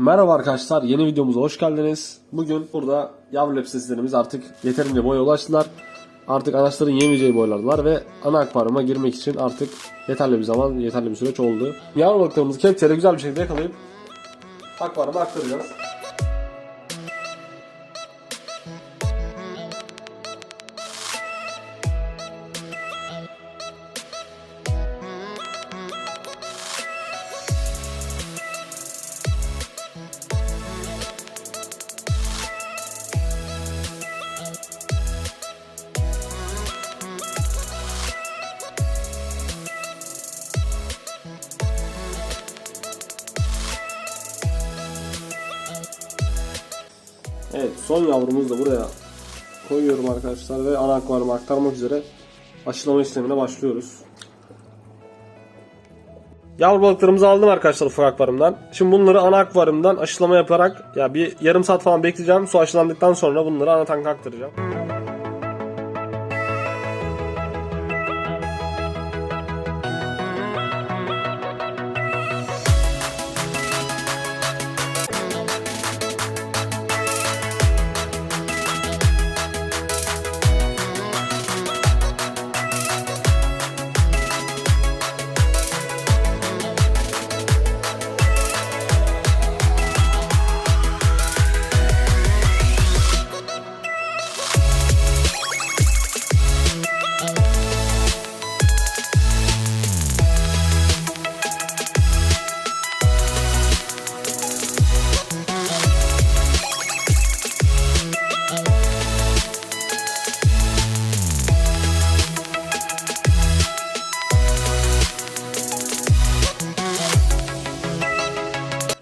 Merhaba arkadaşlar, yeni videomuza hoş geldiniz. Bugün burada yavru lepseslerimiz artık yeterince boya ulaştılar. Artık anaçların yemeyeceği boylardılar ve ana akvaryuma girmek için artık yeterli bir zaman, yeterli bir süreç oldu. Yavru balıklarımızı kepçeyle güzel bir şekilde yakalayıp akvaryuma aktaracağız. Evet, son yavrumuzu da buraya koyuyorum arkadaşlar ve ana akvaryuma aktarmak üzere aşılama işlemine başlıyoruz. Yavru balıklarımızı aldım arkadaşlar ufak akvaryumdan. Şimdi bunları ana akvaryumdan aşılama yaparak ya bir yarım saat falan bekleyeceğim. Su aşılandıktan sonra bunları ana tanka aktaracağım.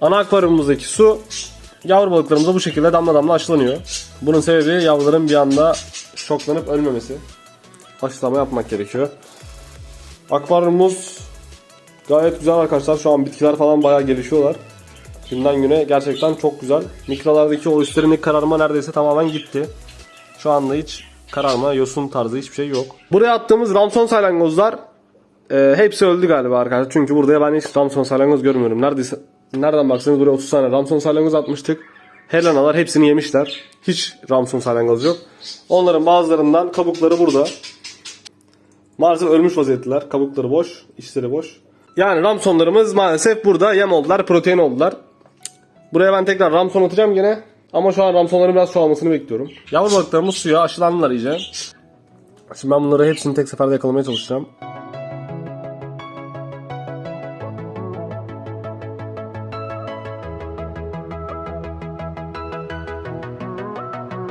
Ana akvaryumumuzdaki su yavru balıklarımıza bu şekilde damla damla aşılanıyor. Bunun sebebi yavruların bir anda şoklanıp ölmemesi. Aşılama yapmak gerekiyor. Akvaryumumuz gayet güzel arkadaşlar. Şu an bitkiler falan bayağı gelişiyorlar. Günden güne gerçekten çok güzel. Mikrolardaki o üstlerindeki kararma neredeyse tamamen gitti. Şu anda hiç kararma, yosun tarzı hiçbir şey yok. Buraya attığımız Ramson salyangozlar e, hepsi öldü galiba arkadaşlar. Çünkü burada ben hiç Ramson salyangoz görmüyorum. Neredeyse nereden baksanız buraya 30 tane Ramson salyangoz atmıştık. Helenalar hepsini yemişler. Hiç Ramson salyangoz yok. Onların bazılarından kabukları burada. Maalesef ölmüş vaziyetteler. Kabukları boş, içleri boş. Yani Ramsonlarımız maalesef burada yem oldular, protein oldular. Buraya ben tekrar Ramson atacağım gene. Ama şu an Ramsonların biraz çoğalmasını bekliyorum. Yavru balıklarımız suya aşılandılar iyice. Şimdi ben bunları hepsini tek seferde yakalamaya çalışacağım.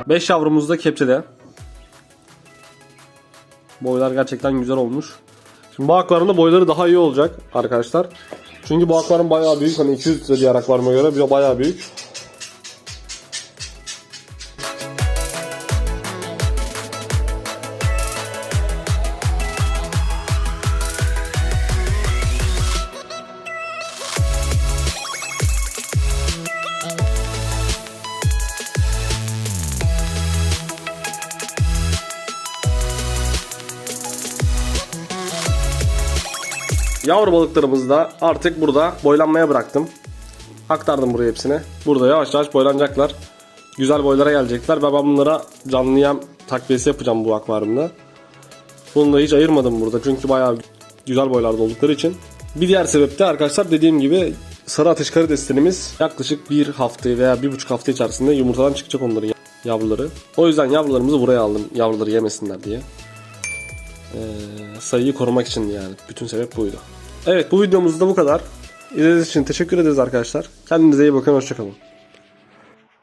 Beş yavrumuz da kepçede. Boylar gerçekten güzel olmuş. Şimdi bu akvaryumda boyları daha iyi olacak arkadaşlar. Çünkü bu akvaryum bayağı büyük. Hani 200 litre diğer akvaryuma göre bayağı büyük. Yavru balıklarımızı da artık burada boylanmaya bıraktım. Aktardım buraya hepsini. Burada yavaş yavaş boylanacaklar. Güzel boylara gelecekler ve ben bunlara canlı yem takviyesi yapacağım bu akvaryumda. Bunu da hiç ayırmadım burada çünkü bayağı güzel boylarda oldukları için. Bir diğer sebep de arkadaşlar dediğim gibi sarı ateş karidestenimiz yaklaşık bir hafta veya bir buçuk hafta içerisinde yumurtadan çıkacak onların yavruları. O yüzden yavrularımızı buraya aldım yavruları yemesinler diye. Ee, sayıyı korumak için yani. Bütün sebep buydu. Evet bu videomuz da bu kadar. İzlediğiniz için teşekkür ederiz arkadaşlar. Kendinize iyi bakın. Hoşçakalın.